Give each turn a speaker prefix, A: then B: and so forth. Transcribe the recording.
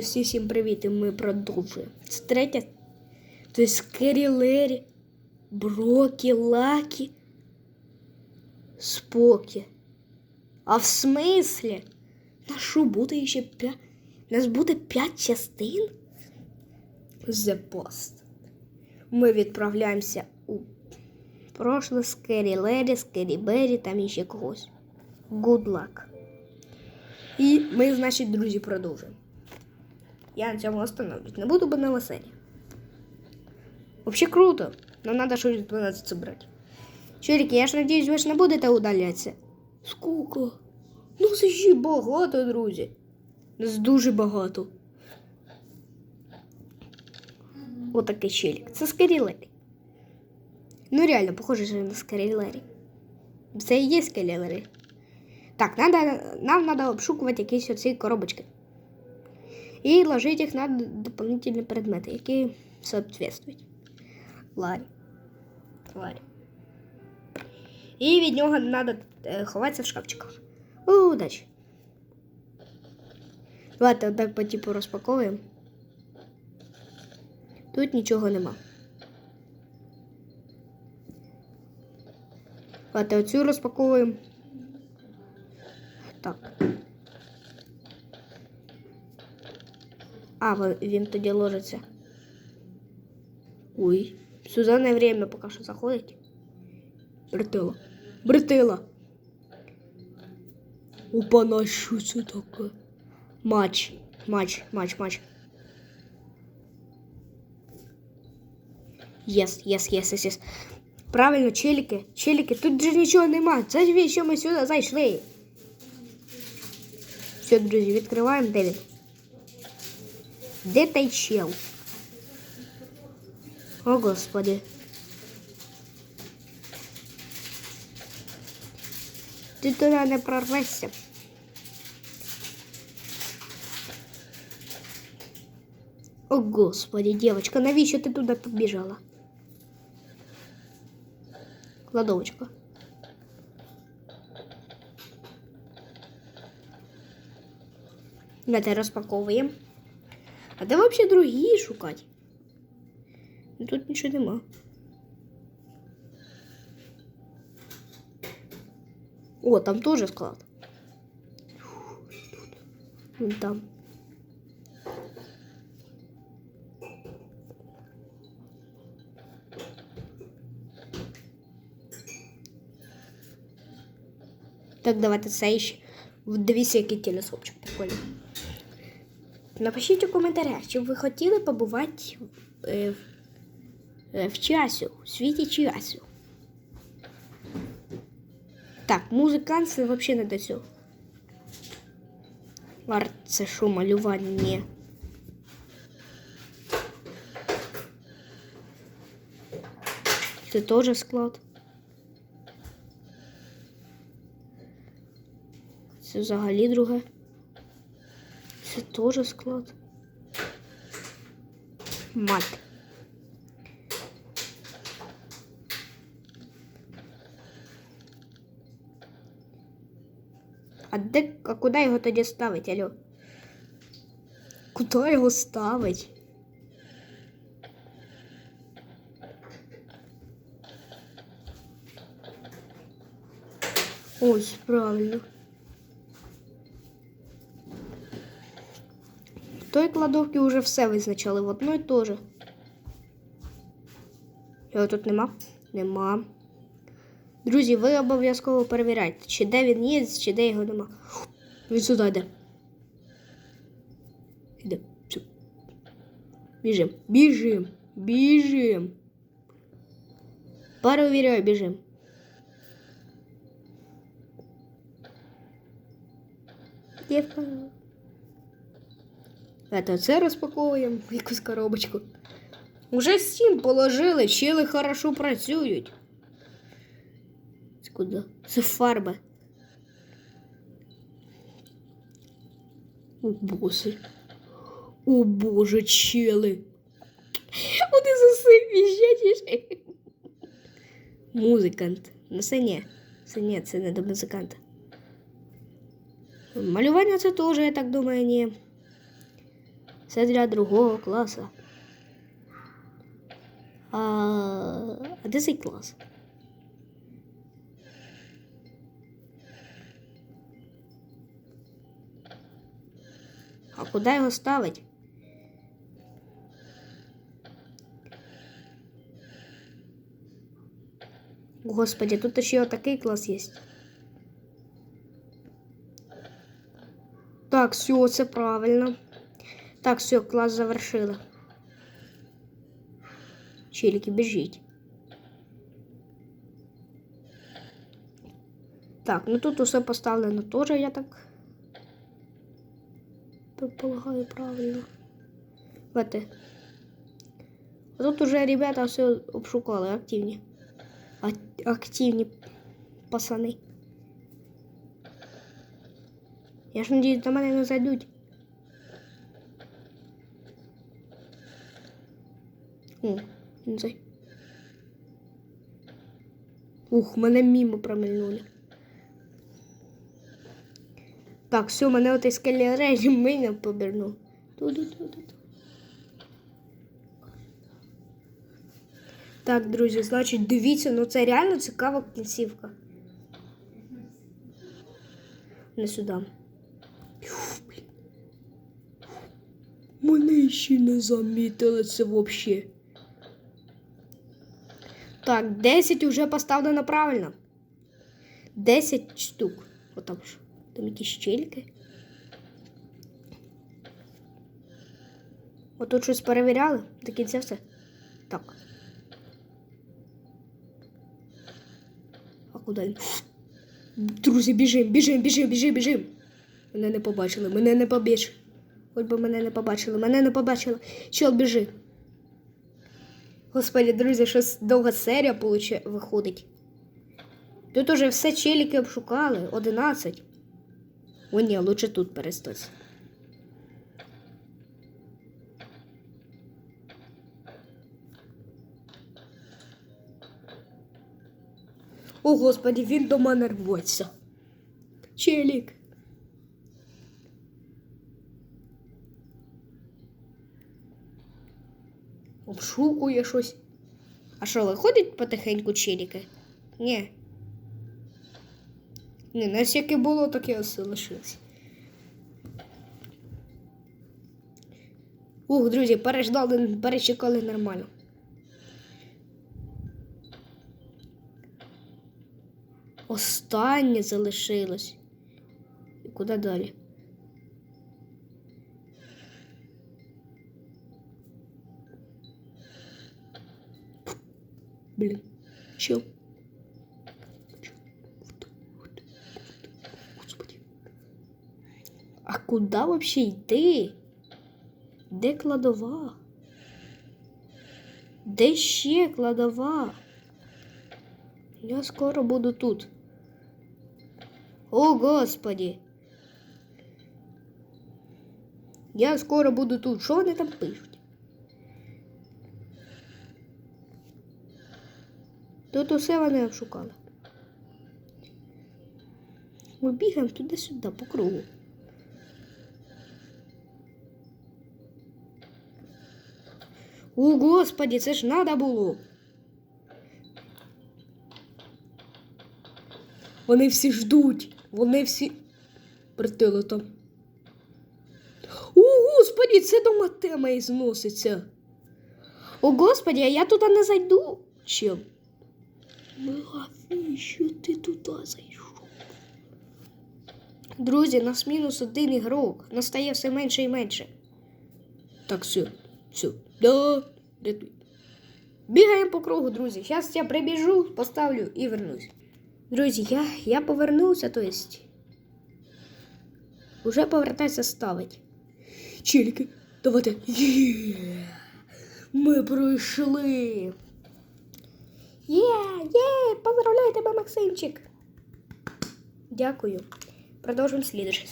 A: Всі всім привіт, і ми продовжуємо. Це третя. Це Скері Лері, Брокі, Лакі, Спокі. А в смислі? На що буде ще п'ять? Нас буде п'ять частин? The Post. Ми відправляємося у прошле Скері Лері, Скері Бері, там іще когось. Good luck. І ми, значить, друзі, продовжуємо. Я на цьому остановлюсь. Не буду, бо на серія. Вообще круто. Но надо щось 12 собрать. Чоловіки, я ж надіюсь, ви ж не будете удалятися. Скільки? Ну, це ще багато, друзі. Нас дуже багато. Отакий челік. Це Скарілері. Ну, реально, похоже, що на Скарілері. Це і є Скарілері. Так, надо, нам треба обшукувати якісь оці коробочки. И ложить их на дополнительные предметы, які соответствують. Ларі. Ларі. І від нього треба ховатися в шкафчиках. Удачі. Давайте отак по типу розпаковуємо. Тут нічого нема. Давайте оцю розпаковуємо. Так. А, він тоді ложиться. Ой, Сюзанне время поки що заходить. Бритила. Бритила. Опа, що це таке? Матч. Матч, матч, матч. Єс, єс, єс, єс, єс. Правильно, челіки, челіки, тут же нічого нема. Це ж що ми сюди зайшли. Все, друзі, відкриваємо, де? Де той чел? О, господи. Ти туди не прорвешся. О, господи, девочка, навіщо ти туди побіжала? Кладовочка. Давайте розпаковуємо. А де взагалі другі шукати? Ну, Тут нічого нема. О, там теж склад. Вон там. Так, давайте це ще. Дивіться, який телескопчик прикольний. Напишіть у коментарях, чи б ви хотіли побувати е, в, е, в часу, у світі часу. Так, музикант це взагалі не до цього. Арт це що, малювання? Це теж склад. Це взагалі друге. Це теж склад. Мат. А де, а куди його тоді ставить, алло? Куди його ставить? Ось, правильно. Той кладовці вже все визначали в одной теж. Його тут нема? Нема. Друзі, ви обов'язково перевіряйте, чи де він є, чи де його нема. Він сюди йде. Іде. Біжим. Біжим. Біжим. Перевіряю, біжим. Дівка. Это це розпаковуємо якусь коробочку. Уже сім положили, чили хорошо працюють. Це куди? Це фарба. О боже. О боже, чили. Вони за все віжать. Музикант. Ну це ні. Це ні, це не до музиканта. Малювання це теж, я так думаю, ні. Це для другого класу. А, а де цей клас? А куди його ставить? Господи, тут ще отакий клас є. Так, все, це правильно. Так, все, клас завершили. Челики, біжіть. Так, ну тут усе поставлено теж, я так предполагаю правильно. Бачите. А тут уже ребята все обшукали, активні. А- активні пацани. Я ж надіюсь, до мене не зайдуть. О, не зай. Ух, мене мимо промильнули. Так, все, мене отей скелі режим мене побернув. Ту-ду-ту-ду-ту. Так, друзі, значить, дивіться, ну це реально цікава кінцівка. Не сюди. Мене ще не замітили це взагалі. Так, 10 вже поставлено правильно. 10 штук. Отам ж. Там якісь щільки. Отут щось перевіряли. До кінця все. Так. А куди? Друзі, біжим, біжим, біжим, біжим, біжим. Мене не побачили, мене не побачили. Хоч би мене не побачили, мене не побачили. Чел, біжи. Господи, друзі, щось довга серія виходить. Тут уже все челіки обшукали. 11. О, ні, лучше тут перестать. О, господи, він до мене рветься. Челік. Обшукує щось. А що, виходить потихеньку челіки? Ні. Ні, нас яке було, таке ось лишилось. Ух, друзі, переждали, перечекали нормально. Останнє залишилось. І куди далі? Блін, чел. Господи. А куди вообще йти? Де кладова? Де ще кладова? Я скоро буду тут. О, Господи! Я скоро буду тут. Що вони там пишуть? Тут усе вони обшукали. Ми бігаємо туди-сюди по кругу. О, Господи, це ж надо було. Вони всі ждуть. Вони всі. Притили там. О, Господи, це до матема і зноситься. О, Господи, а я туди не зайду. Чим? Навіщо ти туди зайшов? Друзі, нас мінус один ігрок. Настає все менше і менше. Так, все, все. Да. Бігаємо по кругу, друзі. Зараз я прибіжу, поставлю і вернусь. Друзі, я, я повернувся, то есть. Уже повертайся ставить. Челіки, давайте. Є! Ми пройшли. Є, є, поздравляю тебе, Максимчик. Дякую. Продовжуємо слідуючий